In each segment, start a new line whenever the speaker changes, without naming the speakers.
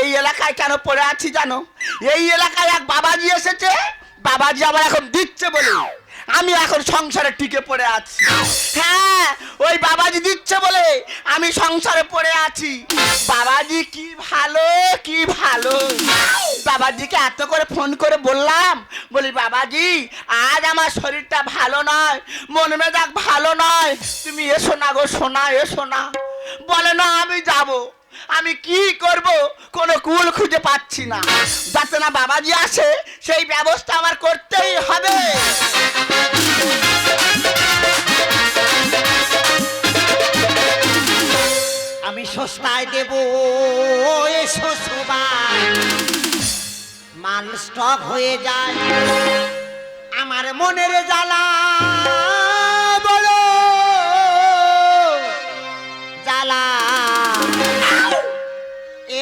এই এলাকায় কেন পড়ে আছি জানো? এই এলাকায় এক বাবাজি এসেছে, বাবাজি আবার এখন দিচ্ছে বলে। আমি এখন সংসারে টিকে পড়ে আছি। হ্যাঁ ওই বাবাজি দিচ্ছে বলে আমি সংসারে পড়ে আছি। বাবাজি, কি ভালো কি ভালো। বাবাজিকে এত করে ফোন করে বললাম, বলি, বাবাজি, আজ আমার শরীরটা ভালো নয়, মন মেজাক ভালো নয়। তুমি এসো না গো, সোনা, এসো না। বলে, না, আমি যাব। আমি কি করব? কোনো কুল খুঁজে পাচ্ছি না। যাতে না বাবাজি আসে, সেই ব্যবস্থা আমার করতেই হবে।
আমি সস্তায় দেব সবাই মাল স্টক হয়ে যায়। আমার মনের জ্বালা।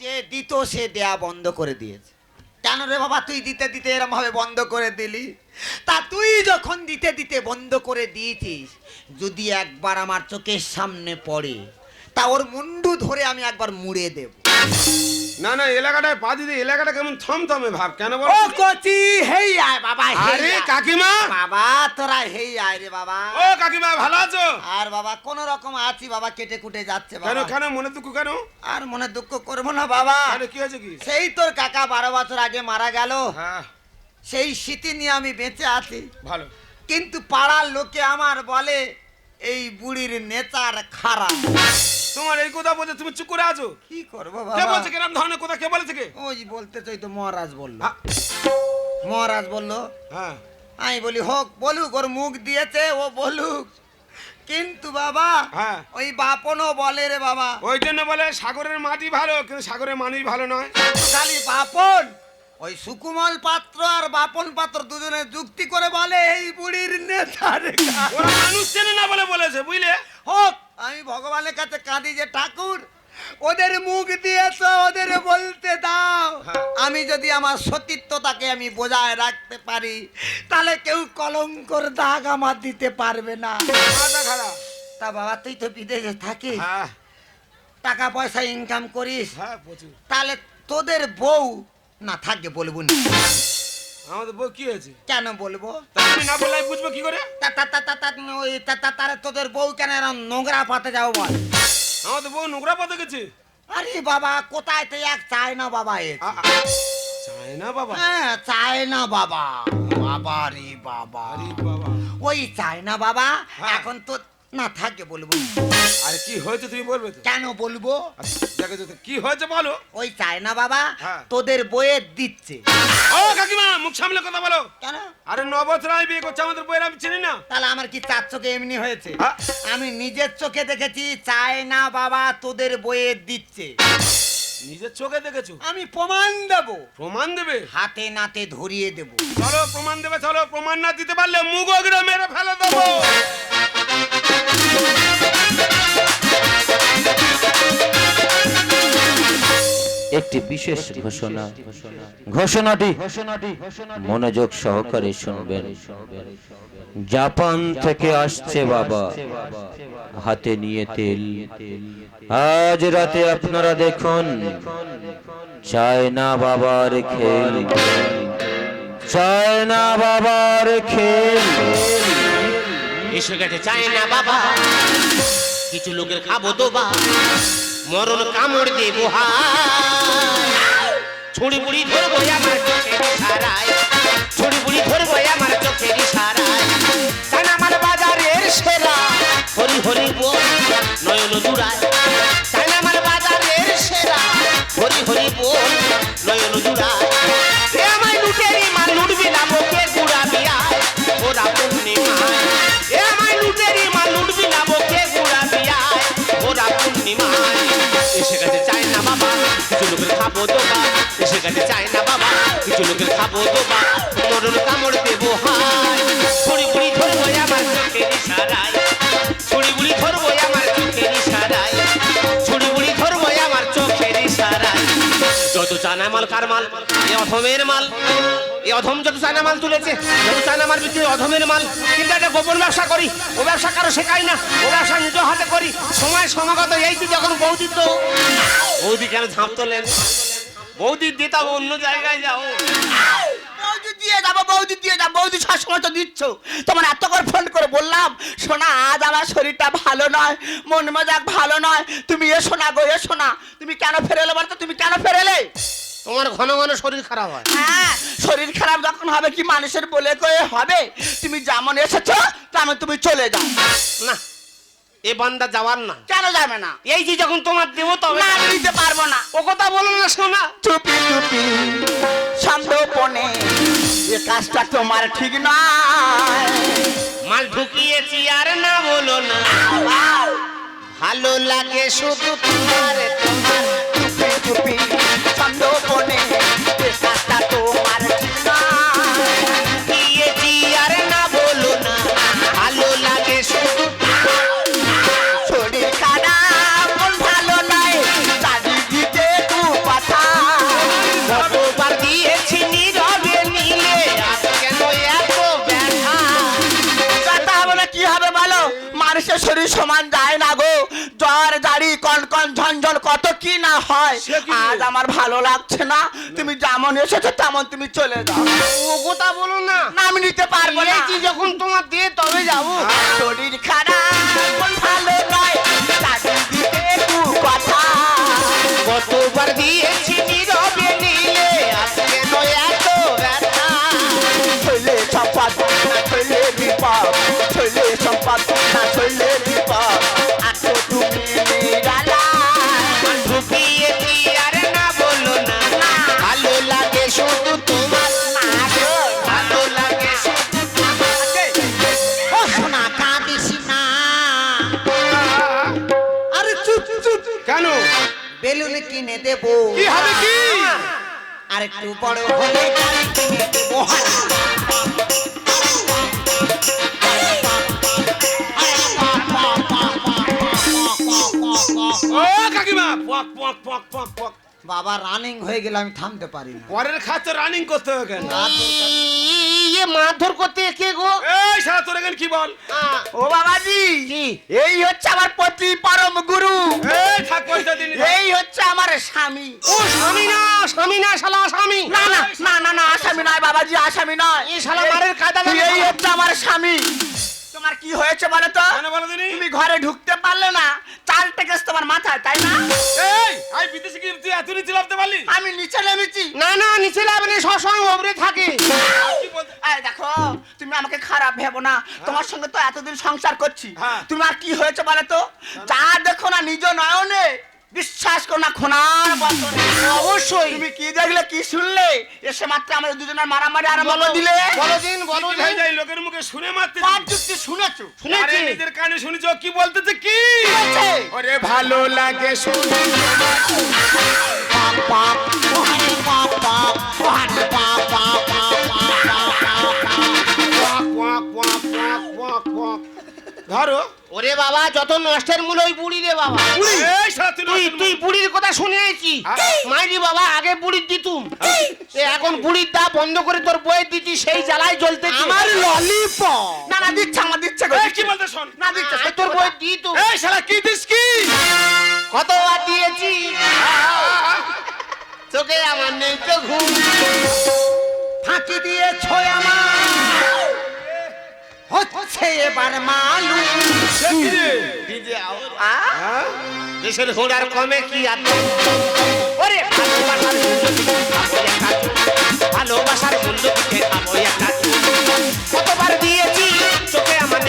যে দিত সে দেয়া বন্ধ করে দিয়েছে। কেন রে বাবা, তুই দিতে দিতে এরম ভাবে বন্ধ করে দিলি? তা তুই যখন দিতে দিতে বন্ধ করে দিয়েছিস, যদি একবার আমার চোখের সামনে পড়ে, তা ওর মুন্ডু ধরে আমি একবার মুড়ে দেব।
না না এলাকাটায় পা দিদি এলাকাটা কেমন থমথমে ভাব কেন বল?
ও কচি হেই আয় বাবা হেই
আরে কাকিমা!
বাবা তোরা হেই আয় রে বাবা।
ও কাকিমা ভালো আছো?
আর বাবা কোন রকম আছি বাবা কেটে কুটে যাচ্ছে বাবা।
কেন কেন মনে দুঃখ কেন?
আর মনে দুঃখ করব না বাবা।
আরে কি হয়েছে কি?
সেই তোর কাকা বারো বছর আগে মারা গেল।
হ্যাঁ।
সেই স্মৃতি নিয়ে আমি বেঁচে আছি।
ভালো।
কিন্তু পাড়ার লোকে আমার বলে এই বুড়ির নেচার খারাপ।
তোমার এই কথা বলছে তুমি চুপ করে আছো?
কি করব
কে
বাবা?
বলছে কিরম ধরনের কথা? কে বলেছে কে?
ওই বলতে চাই তো মহারাজ বলল।
হ্যাঁ।
মহারাজ বলল
হ্যাঁ।
আমি বলি হোক বলুক ওর মুখ দিয়েছে ও বলুক। কিন্তু বাবা
হ্যাঁ।
ওই বাপনও বলে রে বাবা।
ওই জন্য বলে সাগরের মাটি ভালো কিন্তু সাগরের মানুষ ভালো নয়।
খালি বাপন। ওই সুকুমল পাত্র আর বাপন পাত্র দুজনে যুক্তি করে বলে এই বুড়ির নেতার
ওরা মানুষ চেনে না বলে বলেছে বুঝলে?
হোক আমি ভগবানের কাছে কাঁদি যে ঠাকুর ওদের মুখ দিয়েছ ওদের বলতে দাও।
হ্যাঁ।
আমি যদি আমার সতীত্বটাকে আমি বজায় রাখতে পারি তাহলে কেউ কলঙ্কর দাগ আমার দিতে পারবে না। তা বাবা তুই তো বিদেশে থাকিস।
হ্যাঁ।
টাকা পয়সা ইনকাম করিস।
হ্যাঁ
তাহলে তোদের বউ না থাকবে বলব না।
আমাদের বউ কি হয়েছে?
কেন বলব?
তুমি না বললে বুঝব কি করে?
তা তা তা তা তা ওই তা তা তারে তোদের বউ কেন এরম নোংরা পাতে যাও বল?
আমাদের বউ নোংরা পথে গেছে?
আরে বাবা কোথায় তো এক চায় না বাবা এ
চায় না বাবা?
হ্যাঁ চায় না বাবা। বাবা রে বাবা।
রে বাবা।
ওই চায় না বাবা
হ্যাঁ।
এখন তো না থাকে বলব।
আরে কি হয়েছে তুমি বলবে তো?
কেন বলব?
আচ্ছা, দেখো তো, কি হয়েছে বলো?
ওই চায় না বাবা
হ্যাঁ।
তোদের বইয়ের দিচ্ছে।
ও কাকিমা মুখ সামলে কথা বলো।
কেন?
আরে ন বছর আমি বিয়ে করছি আমাদের বইয়ের আমি চিনি না।
তাহলে আমার কি চার চোখে এমনি হয়েছে?
হ্যাঁ।
আমি নিজের চোখে দেখেছি চায় না বাবা তোদের বইয়ে দিচ্ছে।
নিজের চোখে দেখেছ?
আমি প্রমাণ দেব।
প্রমাণ দেবে?
হাতে নাতে ধরিয়ে দেব।
চলো প্রমাণ দেবে চলো প্রমাণ না দিতে পারলে মুখ অগ্রে মেরে ফেলে দেবো।
একটি বিশেষ ঘোষণা। ঘোষণাটি মনোযোগ সহকারে শুনবেন। জাপান থেকে আসছে বাবা। হাতে নিয়ে তেল। আজ রাতে আপনারা দেখুন চায়না বাবার খেল। চায়না বাবার খেল।
এসে গেছে, চায় না বাবা। কিছু লোকের খাব তো দোবা মরণ কামড় দেবো হায় ছুড়ি বুড়ি ধরবো আমার ইশারায় ছুড়ি বুড়ি ধরবো আমার চোখের ইশারায়। কান আমার বাজারের সেরা, হরি হরি বল নয়ন জুড়ায়। কান আমার বাজারের সেরা, হরি হরি বল নয়ন খাব দোবা গেছে চায় না বাবা, কিছু লোকের খাব দোবা মরণ কামড় দেবো হাই ছুরি বুড়ি ধরবো আমার চোখের ইশারায়। ছুরি বুড়ি ধরবো আমার চোখের ইশারায়। ছুরি বুড়ি ধরবো আমার চোখের ইশারায়। যত চানা মাল, কার মাল? এ অধমের মাল। এই অধম যত চায়না মাল তুলেছে যত চায়না মাল বিক্রি অধমের মাল। কিন্তু একটা গোপন ব্যবসা করি, ও ব্যবসা কারও শেখাই না, ও ব্যবসা নিজ হাতে করি। সময় সমাগত এই যখন বৌদি তো বৌদি কেন ঝাঁপ তোলেন? বৌদি দিতাম অন্য জায়গায় যাও।
বৌদি দিয়ে যাব বৌদি দিয়ে যাব। বৌদি সবসময় তো দিচ্ছ। তোমার এত করে ফোন করে বললাম শোনা আজ আমার শরীরটা ভালো নয় মন মেজাজ ভালো নয়। তুমি এসো না গো এসো না। তুমি কেন ফেরেলে বলতো? তুমি কেন ফেরেলে
তোমার ঘন ঘন শরীর খারাপ হয়।
হ্যাঁ শরীর খারাপ যখন হবে কি মানুষের বলে কয়ে হবে? তুমি যেমন এসেছ তেমন তুমি চলে যাও।
না এ বান্দা যাওয়ার না।
কেন যাবে না?
এই যে যখন তোমার দেবো তবে
না দিতে পারব না।
ও কথা বলো না শোনা।
চুপি চুপি এ কাজটা তোমার ঠিক নয়।
মাল ঢুকিয়েছি আর না বলো না। ভালো লাগে শুধু তোমার তোমার।
চুপি চুপি এ কাজটা তোমার শরীর সমান যায় না গো। জ্বর জারি কনকন ঝনঝন কত কি না হয়। আজ আমার ভালো লাগছে না। তুমি যেমন এসেছ তেমন তুমি চলে যাও।
ও কথা বলো না।
না আমি নিতে পারব না।
যখন তোমার দিয়ে তবে যাব।
শরীর খারাপ ভালো নয়। কথা।
কতবার দিয়েছি আর
একটু বড় হলে গাড়ি বাবা রানিং হয়ে গেলে আমি থামতে পারি না।
পরের খাত রানিং করতে হবে কেন?
ইয়ে মারধর করতে কে গো?
এই সারা তোর এখানে কি বল?
ও বাবাজি এই হচ্ছে আমার পতি পরম গুরু।
এই
হচ্ছে আমার স্বামী।
ও স্বামী না স্বামী না শালা স্বামী।
না না না না না আসামি নয় বাবাজি আসামি নয়।
এই শালা মারের কায়দা
এই হচ্ছে আমার স্বামী। তোমার কি হয়েছে বলো তো তুমি ঘরে ঢুকতে পারলে না চাল টেকে তোমার মাথায় তাই না?
এই আই বিদেশে তুই এত নিচে লাভতে পারলি?
আমি নিচে নেমেছি।
না না নিচে লাভে সবসময় ওপরে থাকে।
দেখো তুমি আমাকে খারাপ ভেবো না তোমার সঙ্গে তো এতদিন সংসার করছি।
হ্যাঁ।
তোমার কি হয়েছে বলো তো যা দেখো না নিজ নয়নে বিশ্বাস করো না খোনার
অবশ্যই
তুমি কি দেখলে কি শুনলে এসে মাত্র আমাদের দুজনের মারামারি আরম্ভ করে দিলে
বলো দিন বলো দিন
যাই লোকের মুখে শুনে মারতে
পাঁচ যুক্তি শুনেছো
আরে
শুনেছি
নিজের কানে শুনেছ কি বলতেছে কি? ওরে ভালো লাগে শুনে পক ধরো।
ওরে বাবা যত নষ্টের মূল ওই বুড়ি রে বাবা।
তুই
তুই বুড়ির কথা শুনেছি। মাইরি বাবা আগে বুড়ির দিতুম। এখন বুড়ির দা বন্ধ করে তোর বইয়ের দিতি সেই জ্বালায় জ্বলতে
আমার ললিপপ
না না দিচ্ছে আমার দিচ্ছে
কি বলতে শোন?
না দিচ্ছে
তোর
তোর
বই দিতুম।
এই শালা কি দিস কি?
কত আর দিয়েছি। তোকে আমার নেই তো ঘুম।
ফাঁকি দিয়েছ আমার হচ্ছে এবার মালু
হ্যাঁ?
দেশের ঘোড়ার কমে কি আর? ওরে ভালোবাসার মূল্য পিঠে কতবার দিয়েছি
দিয়েছ আমার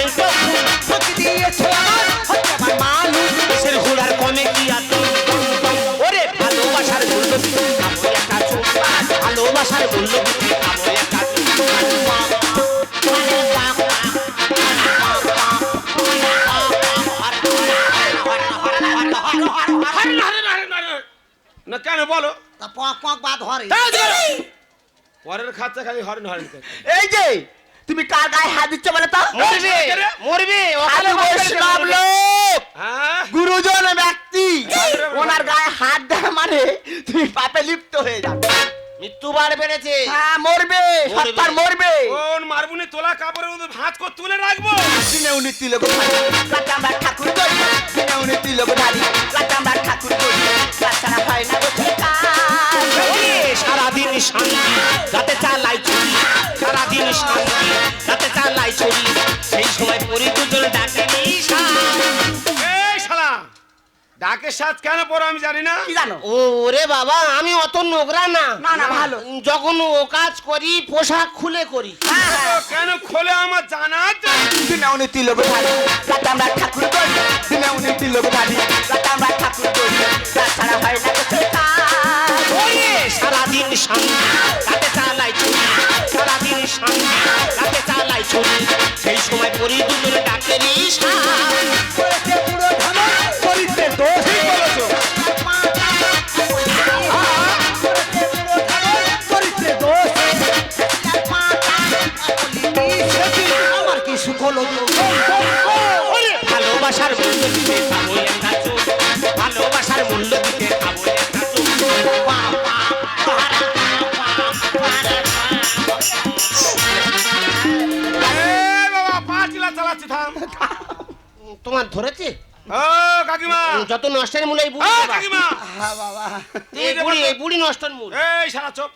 পরের খাচ্ছে খালি হরেন হরেন
এই যে তুমি কার গায়ে হাত দিচ্ছ বলে তো?
মরবে। মরবে।
সাধু বৈষ্ণব লোক।
হ্যাঁ?
গুরুজন ব্যক্তি। ওনার গায়ে হাত দেওয়া মানে তুমি পাপে লিপ্ত হয়ে যাবে।
মৃত্যুবার বেড়েছে।
হ্যাঁ মরবে। সত্তর মরবে।
কোন মারবুনি তোলা কাপড়ের মধ্যে ভাঁজ করে তুলে রাখব?
দিনে উনি তিলক ঠাকুর করি। দিনে উনি তিলক ধারী।
ডাকের সাথ কেন পড়ো আমি জানি না।
কি জানো?
ও ওরে বাবা আমি অত নোংরা না।
না, না, ভালো।
যখন ও কাজ করি পোশাক খুলে করি।
হ্যাঁ, হ্যাঁ।
কেন খোলে আমার জানা আছে?
দিনে উনি তিলক ধারী লাচাম্বার ঠাকুর করি। দিনে উনি তিলক ধারী লাচাম্বার ঠাকুর করি। তাছাড়া হয় না গো ঠিকার।
ওরে সারাদিন শান্তি রাতে চালাই চুরি সারাদিন শান্তি রাতে চালাই চুরি সেই সময় পরি দুজন ডাকে নিশা
দোষ করিতে দোষ আমার কি সুখ হলো
ভালোবাসার মূল্য দিতে ভালোবাসার মূল্য দিতে তোমার ধরেছে?
কাকিমা।
যত নষ্টের মূল এই বুড়ি
কাকিমা।
হ্যাঁ বাবা।
এই বুড়ি এই বুড়ি নষ্টের মূল।
এই শালা চুপ।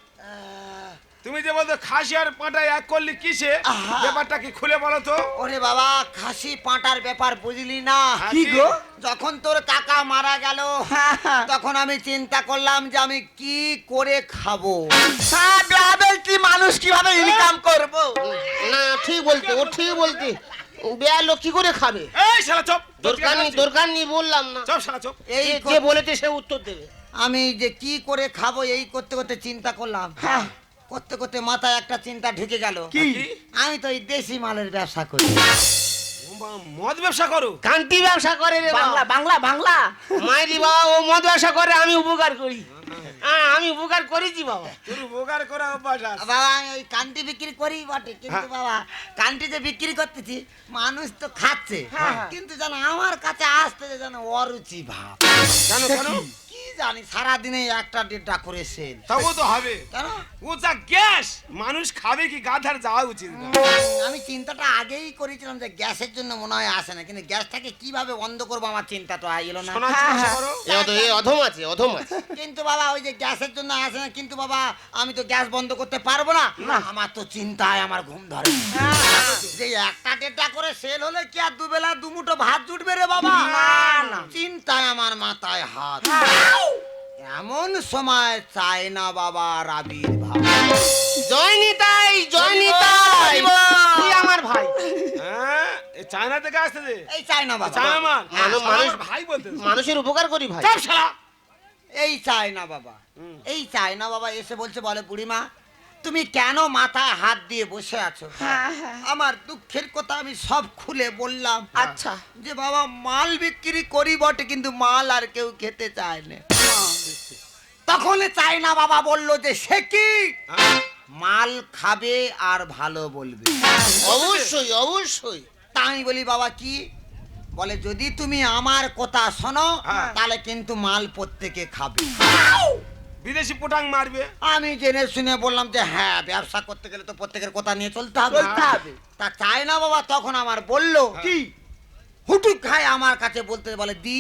তুমি যে বলতো খাসি আর পাঁটায় এক করলি কিসে? ব্যাপারটা কি খুলে বলো তো।
ওরে বাবা খাসি পাঁটার ব্যাপার বুঝলি না?
কি গো?
যখন তোর কাকা মারা গেল তখন আমি চিন্তা করলাম যে আমি কি করে খাব।
কি মানুষ কীভাবে ইনকাম করব?
না ঠিক বলতে ও ঠিক বলতে। বেয়া লোক কি করে খাবে?
এই শালা চুপ।
দরকার নেই দরকার নেই বললাম না।
চুপ শালা চুপ।
এই
যে- বলেছে সে উত্তর দেবে।
আমি যে কি করে খাব এই করতে করতে চিন্তা করলাম।
হ্যাঁ।
করতে করতে মাথায় একটা চিন্তা ঢুকে গেল।
কি?
আমি তো এই দেশি মালের ব্যবসা করি।
মদ ব্যবসা করো?
কান্তি ব্যবসা করে রে
বাংলা বাংলা বাংলা।
মাইরি বাবা ও মদ ব্যবসা করে আমি উপকার করি। আমি উপকার করেছি বাবা।
তোর উপকার করা অভ্যাস আছে।
বাবা আমি ওই কান্টি বিক্রি করি বটে কিন্তু বাবা কান্টি যে বিক্রি করতেছি মানুষ তো খাচ্ছে।
হ্যাঁ।
কিন্তু জানো আমার কাছে আসতে যে যেন অরুচি ভাব।
কেন কেন?
কি জানি সারাদিনে একটা দেড়টা করে সেল।
তবু তো হবে।
কেন?
ও যা গ্যাস! মানুষ খাবে কি? গাধার যাওয়া উচিত না।
আমি চিন্তাটা আগেই করেছিলাম যে গ্যাসের জন্য মনে হয় আসে না কিন্তু গ্যাসটাকে কীভাবে বন্ধ করব আমার চিন্তা তো এলো না।
শোনা। করো
এ অধ- এ অধম আছে অধম আছে।
কিন্তু বাবা ওই যে গ্যাসের জন্য আসে না কিন্তু বাবা আমি তো গ্যাস বন্ধ করতে পারব না। আমার তো চিন্তায় আমার ঘুম ধরে। যে একটা দেড়টা করে সেল হলে কি আর দুবেলা দুমুটো ভাত জুটবে রে বাবা?
না, না।
চিন্তায় আমার মাথায় হাত। এমন সময় চায় না বাবা রাবির ভাব।
জয়নিতাই তুই আমার ভাই।
হ্যাঁ এই চায়না থেকে আসতেছে
এই চায় না বাবা
চায়না মান
মানুষ- মানুষ-
ভাই বলতে
মানুষের উপকার করি ভাই।
চুপ শালা।
এই চায় না বাবা।
হুম।
এই চায় না বাবা এসে বলছে বলে বুড়িমা তুমি কেন মাথায় হাত দিয়ে বসে আছো?
হ্যাঁ, হ্যাঁ।
আমার দুঃখের কথা আমি সব খুলে বললাম।
আচ্ছা।
যে বাবা মাল বিক্রি করি বটে কিন্তু মাল আর কেউ খেতে চায় না। তখন চাই না বাবা বলল যে সে কি?
হ্যাঁ?
মাল খাবে আর ভালো বলবে।
অবশ্যই অবশ্যই।
তা আমি বলি বাবা কি? বলে যদি তুমি আমার কথা শোনো। তাহলে কিন্তু মাল প্রত্যেকে খাবে।
বিদেশি পোটাং মারবে।
আমি জেনে শুনে বললাম যে হ্যাঁ ব্যবসা করতে গেলে তো প্রত্যেকের কথা নিয়ে চলতে হবে।
চলতে হবে।
তা চাই না বাবা তখন আমার বলল কি? হুটুক খায় আমার কাছে বলতে বলে দি।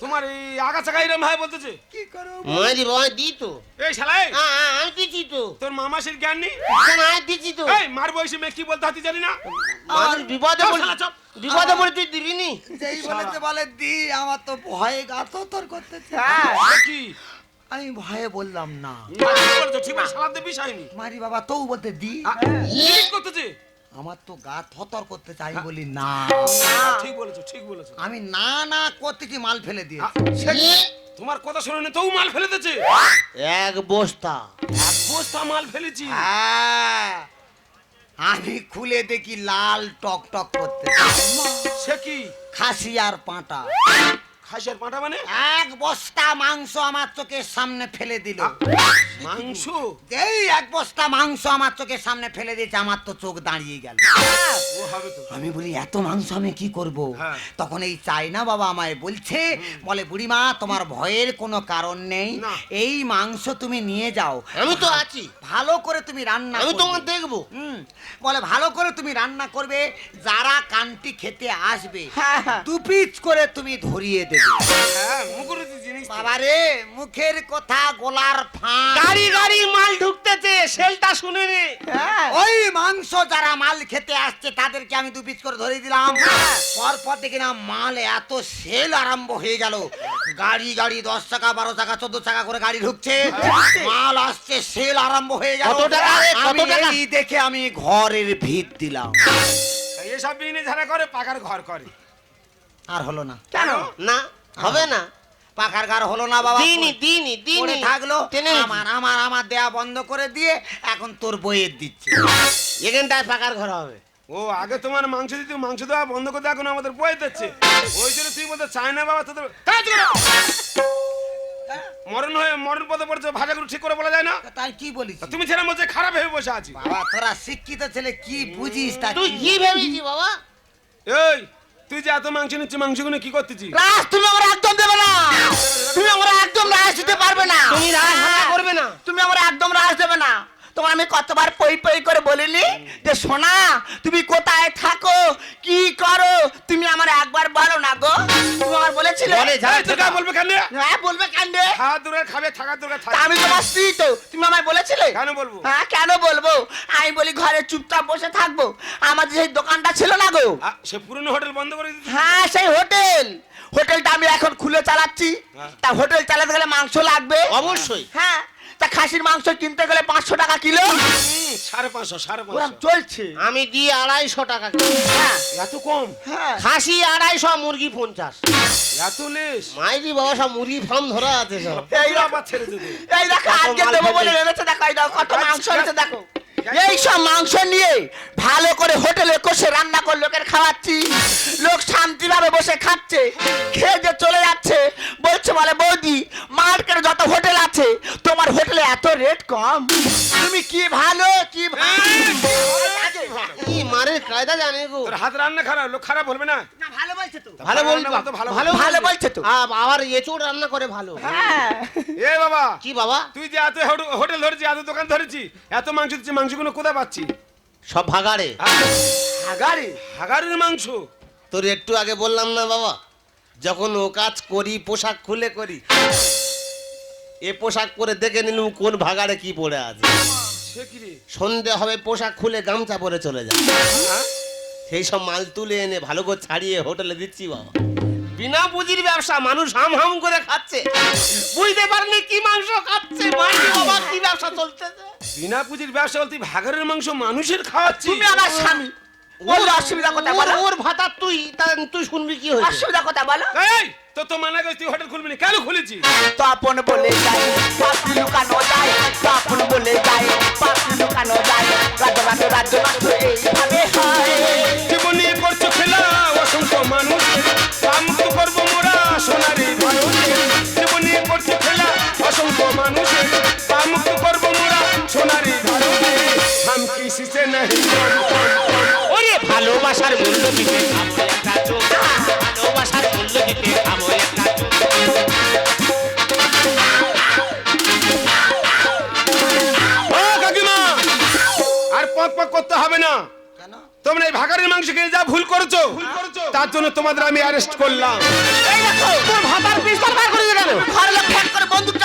তোমার এই আগাছাকা এরম ভাই বলতেছে?
কি করো?
মাইরি বাবা দি তো।
এই শালাই!
হ্যাঁ, হ্যাঁ, আমি দিচ্ছি তো।
তোর মামাসির জ্ঞান নেই?
কেন, আমি দিচ্ছি তো।
এই মার বয়সে মেয়ে কি বলতে হাতি জানি না?
মানুষ বিপদে
চুপ।
বিপদে পড়ে তুই দিবি নি
যেই বলেছে বলে দি আমার তো ভয়ে গা তোর করতেছে।
হ্যাঁ।
কি?
আমি ভয়ে বললাম না।
না, ঠিক
মারি বাবা তৌ বলতে দি।
করতেছে?
আমার তো গা থতর করতে চাই বলি না।
ঠিক বলেছ ঠিক বলেছ।
আমি না না করতেছি মাল ফেলে দিয়ে
তোমার কথা শুনে তো মাল ফেলে দিয়েছে?
এক বস্তা।
এক বস্তা মাল ফেলেছি।
হ্যাঁ আমি খুলে দেখি লাল টক টক করতে
সে কি?
খাসি আর পাঁটা।
খাসি আর পাঁঠা মানে?
এক বস্তা মাংস আমার চোখের সামনে ফেলে দিল।
মাংস?
এই এক বস্তা মাংস আমার চোখের সামনে ফেলে দিয়েছে আমার তো চোখ দাঁড়িয়ে গেল। আমি বলি এত মাংস আমি কি করব?
হ্যাঁ।
তখন এই চাইনা বাবা আমায় বলছে বলে বুড়িমা তোমার ভয়ের কোনো কারণ নেই। এই মাংস তুমি নিয়ে যাও।
আমি তো আছি।
ভালো করে তুমি রান্না
আমি তোমার দেখব।
হুম, বলে ভালো করে তুমি রান্না করবে যারা কানটি খেতে আসবে
হ্যাঁ, হ্যাঁ।
দু পিচ করে তুমি ধরিয়ে দেবে।
হ্যাঁ মুখরুচি জিনিস তো।
বাবারে মুখের কথা গোলার ফাঁক।
গাড়ি গাড়ি মাল ঢুকতেছে সেলটা শুনে নে
হ্যাঁ।
ওই মাংস যারা মাল খেতে আসছে তাদেরকে আমি দু পিস করে ধরে দিলাম। পরপর দেখি না মাল এত সেল আরম্ভ হয়ে গেল। গাড়ি গাড়ি দশ টাকা বারো টাকা চোদ্দ টাকা করে গাড়ি ঢুকছে। মাল আসছে সেল আরম্ভ হয়ে গেল।
কত টাকা রে? কত
আমি
টাকা?
এই দেখে আমি ঘরের ভিত দিলাম।
এসব বিজনেস যারা করে পাকার ঘর করে।
আর হলো না।
কেন?
না? হবে না?
পাকার ঘর হলো না বাবা।
দিনি দিনি দিনি
পড়ে থাকল। আমার আমার আমার দেয়া বন্ধ করে দিয়ে এখন তোর বইয়ের দিচ্ছে।
এখানটায় পাকার ঘর হবে।
ও আগে তোমার মাংস দিতে মাংস দেওয়া বন্ধ করে এখন আমাদের বয়ে দিচ্ছে। ওই জন্য তুই বলতে চায় না বাবা তোদের মরণ হয়ে মরণ পথে পড়ছে ভাষাগুলো ঠিক করে বলা যায় না?
তাই কি বলিস?
তুমি ছেলে বলছে খারাপ হয়ে বসে আছি।
বাবা তোরা শিক্ষিত ছেলে কি বুঝিস তা
তুই কি ভেবেছি বাবা?
এই তুই যে এত মাংস নিচ্ছিস মাংসগুলো কি করতেছিস?
রাস তুমি আমার একদম দেবে না। তুমি আমার একদম রাস দিতে পারবে না।
তুমি রাস করবে না।
তুমি আমার একদম রাস দেবে না। তোমার আমি কতবার পই পই করে বলিনি যে সোনা তুমি কোথায় থাকো? কি করো? তুমি আমার একবার বলো না গো। তুমি আমার বলেছিলে
বলে যা
এই, তুই কাকে বলবে কেন?
হ্যাঁ বলবে কান্দে
খাওয়া দূরে খাবে থাকা দূরে
তা
থাকবে
আমি তোমার স্ত্রী তো তুমি আমায় বলেছিলে?
কেন বলব?
হ্যাঁ কেন বলব? আমি বলি ঘরে চুপচাপ বসে থাকব। আমার যে দোকানটা ছিল না গো।
আ, সে পুরনো হোটেল বন্ধ করে দিচ্ছিস
হ্যাঁ সেই হোটেল। হোটেলটা আমি এখন খুলে চালাচ্ছি।
হ্যাঁ।
তা হোটেল চালাতে গেলে মাংস লাগবে।
অবশ্যই।
হ্যাঁ তা খাসির মাংস কিনতে গেলে পাঁচশো টাকা কিলো?
সাড়ে পাঁচশো সাড়ে পাঁচশো।
চলছে।
আমি দিই আড়াইশো টাকা
কিলো।
এত কম?
হ্যাঁ।
খাসি আড়াইশো মুরগি পঞ্চাশ।
এত লেস?
মাইরি বাবা সব মুরগি ফার্ম ধরা আছে সব।
এই দেখো।
আবার ছেড়ে দেবে।
এই দেখো
কত
আজকে দেবো বলে এনেছে দেখো এই দেখো কত মাংস দেখো। এই সব মাংস নিয়ে ভালো করে হোটেলে কষে রান্না করে লোকের খাওয়াচ্ছি। লোক শান্তিভাবে বসে খাচ্ছে খেয়ে যে চলে যাচ্ছে। বলছে বলে বৌদি মার্কেটে যত হোটেল আছে তোমার হোটেলে এত রেট কম। তুমি কি ভালো কি ভালো
কি মারের কায়দা জানে গো।
তোর হাত রান্না খারাপ লোক খারাপ বলবে না।
না ভালো বলছে তো।
ভালো বলবি।
রান্না করতে ভালো
ভালো
ভালো
বলবি।
বলছে তো।
আ- আবার এচোড় রান্না করে ভালো।
হ্যাঁ।
এ বাবা
কি বাবা?
তুই যে এত হোট- হোটেল ধরেছি এত দোকান ধরেছি এত মাংস দিচ্ছি মাংসগুলো কোথায় পাচ্ছি
সব ভাগাড়ে।
হাগারের মাংস।
তোর একটু আগে বললাম না বাবা যখন ও কাজ করি পোশাক খুলে করি এ পোশাক পরে দেখে নিলাম কোন ভাগাড়ে কি পড়ে আছে।
সে কি রে?
সন্ধে হবে পোশাক খুলে গামছা পরে চলে যায়।
হ্যাঁ?
সেই সব মাল তুলে এনে ভালো করে ছাড়িয়ে হোটেলে দিচ্ছি বাবা। বিনা পুঁজির ব্যবসা মানুষ হাম হাম করে খাচ্ছে। বুঝতে পারলি কি মাংস খাচ্ছে। বাবা কি ব্যবসা চলতেছে?
বিনা পুঁজির ব্যবসা বলতে ভাগারের মাংস মানুষের খাওয়াচ্ছি।
তুমি আমার স্বামী। বললে অসুবিধা কথা বলো।
ওর- ওর ভাতা তুই তুই শুনবি কি হয়েছে?
অসুবিধা কথা বলো?
এই তো তো মানা গেছে তুই হোটেল খুলবি না। কেন খুলেছি
তপন বলে যায় পাপড়ি লুকানো যায়। তপন বলে যায় পাপড়ি লুকানো যায়। রাজ্য রাজ্য
ভালোবাসার মূল্য দিতে ভালোবাসার মূল্য
আর পক পক করতে হবে না। তোমরা এই ভাগারের মাংস খেয়ে যা ভুল করেছ তার জন্য তোমাদের আমি অ্যারেস্ট করলাম।
এই দেখো তোর ভাতার পিস্তল বার করে গেল ঘরে লোক করে বন্দুকটা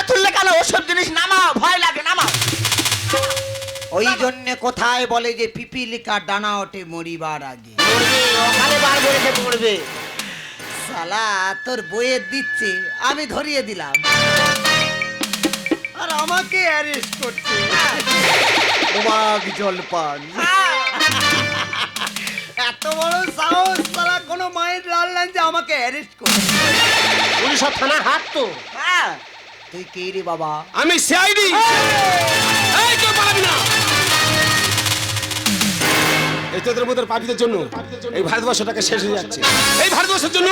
জন্য কোথায় বলে যে পিপিলিকা ডানা ওঠে মরিবার আগে?
ওখানে বার করে পড়বে
সালা তোর বইয়ের দিচ্ছে আমি ধরিয়ে দিলাম। আর আমাকে অ্যারেস্ট করছে। ওবাগ জলপান। এত বড় সাহস সালা কোনো মায়ের লাল যে আমাকে অ্যারেস্ট করছে।
পুলিশ থানা হাত তো।
হ্যাঁ।
তুই কে রে বাবা?
আমি সিআইডি। এই! না। এই তোদের মধ্যে পাপীদের জন্য এই ভারতবর্ষটাকে শেষ হয়ে যাচ্ছে। এই ভারতবর্ষের জন্য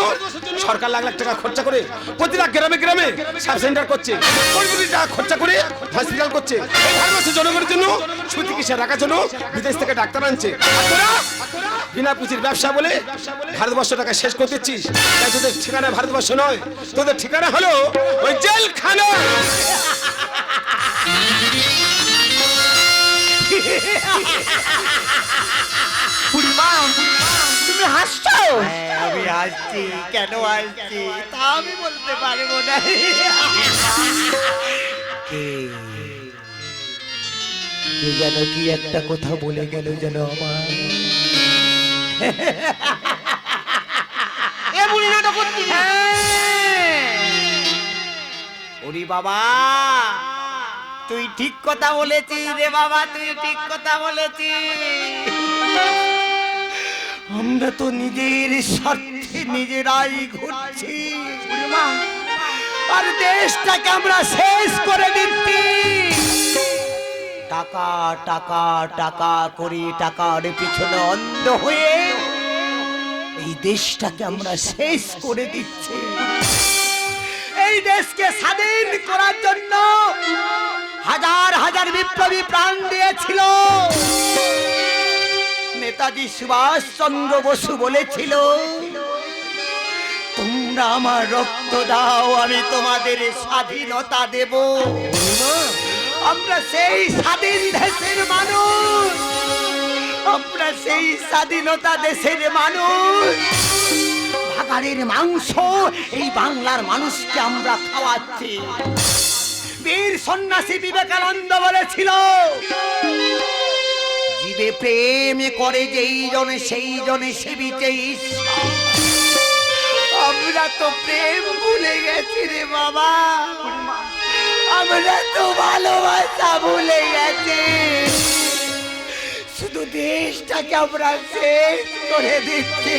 সরকার লাখ লাখ টাকা খরচা করে প্রতিটা গ্রামে গ্রামে সাব সেন্টার করছে টাকা খরচা করে হসপিটাল করছে। এই ভারতবর্ষের জনগণের জন্য সুচিকিৎসা রাখার জন্য বিদেশ থেকে ডাক্তার আনছে। বিনা পুঁজির ব্যবসা বলে ভারতবর্ষটাকে শেষ করতে দিচ্ছিস। তাই তোদের ঠিকানা ভারতবর্ষ নয়, তোদের ঠিকানা হলো ওই জেলখানা।
বুড়িমা তুমি হাসছো?
হ্যাঁ, আমি আসছি কেন আসছি তা আমি বলতে পারব না। কে? কে যেন কি একটা কথা বলে গেল যেন আমার?
এ বুড়ি নাটক করছি
ওরে বাবা তুই ঠিক কথা বলেছিস রে বাবা তুই ঠিক কথা বলেছিস। আমরা তো নিজের স্বার্থে নিজেরাই ঘুরছি। আর দেশটাকে আমরা শেষ করে দিচ্ছি। টাকা টাকা টাকা করে টাকার পিছনে অন্ধ হয়ে এই দেশটাকে আমরা শেষ করে দিচ্ছি। এই দেশকে স্বাধীন করার জন্য হাজার হাজার বিপ্লবী প্রাণ দিয়েছিল। নেতাজি সুভাষ চন্দ্র বসু বলেছিল, তোমরা আমার রক্ত দাও, আমি তোমাদের স্বাধীনতা দেব। আমরা সেই স্বাধীন দেশের মানুষ। আমরা সেই স্বাধীনতা দেশের মানুষ। ভাগাড়ের মাংস, এই বাংলার মানুষকে আমরা খাওয়াচ্ছি। বীর সন্ন্যাসী বিবেকানন্দ বলেছিল জীবে প্রেম করে যেই জনে সেই জনে সেবিতে আমরা তো প্রেম ভুলে গেছি রে বাবা। আমরা তো ভালোবাসা ভুলে গেছি। শুধু দেশটাকে আমরা শেষ করে দিচ্ছি।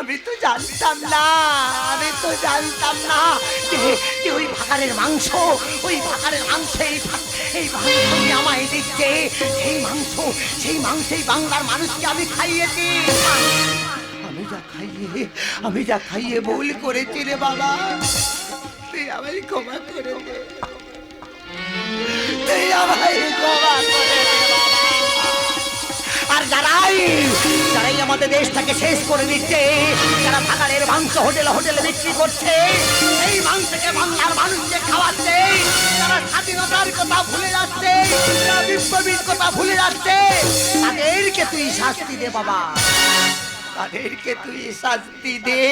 আমি তো জানতাম না, আমি তো জানতাম না যে ওই ভাগাড়ের মাংস, ওই ভাগাড়ের মাংস, এই এই মাংসই আমায় দিচ্ছে, সেই মাংস, সেই মাংসেই বাংলার মানুষকে আমি খাইয়েছি। আমি যা খাইয়ে, আমি যা খাইয়ে ভুল করেছি রে বাবা, তুই আমায় ক্ষমা করে দে। তুই আমায় ক্ষমা করে দে। আর যারাই যারাই আমাদের দেশটাকে শেষ করে দিচ্ছে, যারা ভাগাড়ের মাংস হোটেলে হোটেলে বিক্রি করছে এই মাংসকে বাংলার মানুষকে খাওয়াচ্ছে, যারা স্বাধীনতার কথা ভুলে যাচ্ছে, যারা বিপ্লবীর কথা ভুলে যাচ্ছে, তাদেরকে তুই শাস্তি দে বাবা তাদেরকে তুই শাস্তি দে।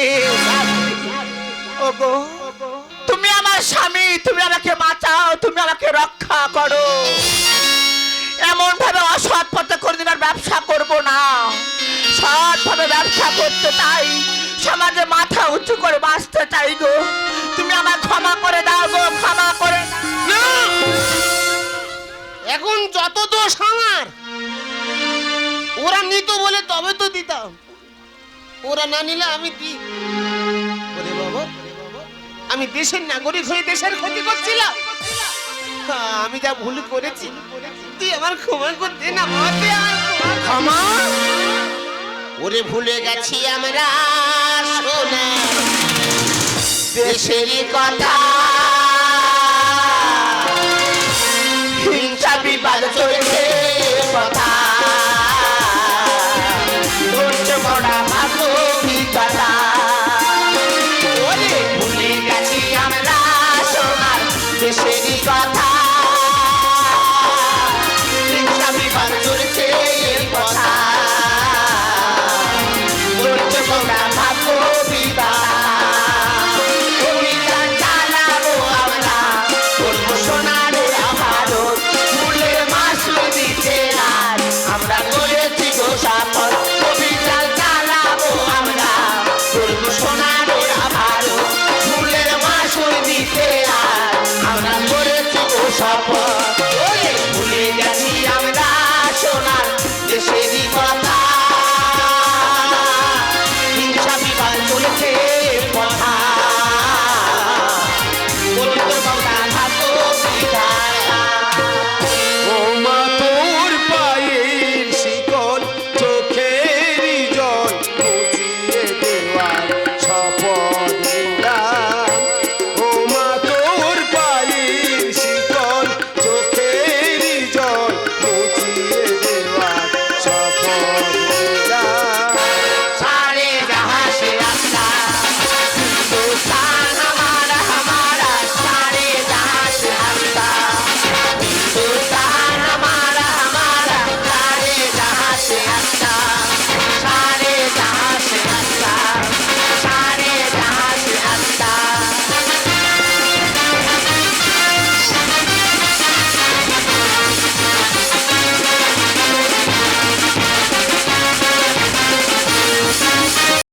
ওগো, তুমি আমার স্বামী, তুমি আমাকে বাঁচাও, তুমি আমাকে রক্ষা করো এমন ভাবে অসৎ পথে কোনদিন আর ব্যবসা করব না। সৎ ভাবে ব্যবসা করতে চাই, সমাজে মাথা উঁচু করে বাঁচতে চাই গো। তুমি আমার ক্ষমা করে দাও গো, ক্ষমা করে
এখন যত দোষ আমার, ওরা নিত বলে তবে তো দিতাম। ওরা না নিলে আমি দি ওরে বাবা, আমি দেশের নাগরিক হয়ে দেশের ক্ষতি করছিলাম। আমি যা ভুল করেছি তুই আমার ক্ষমা করতে না ক্ষমা ওরে ভুলে গেছি আমরা দেশেরই কথা।
হিংসা বিবাদ চলছে।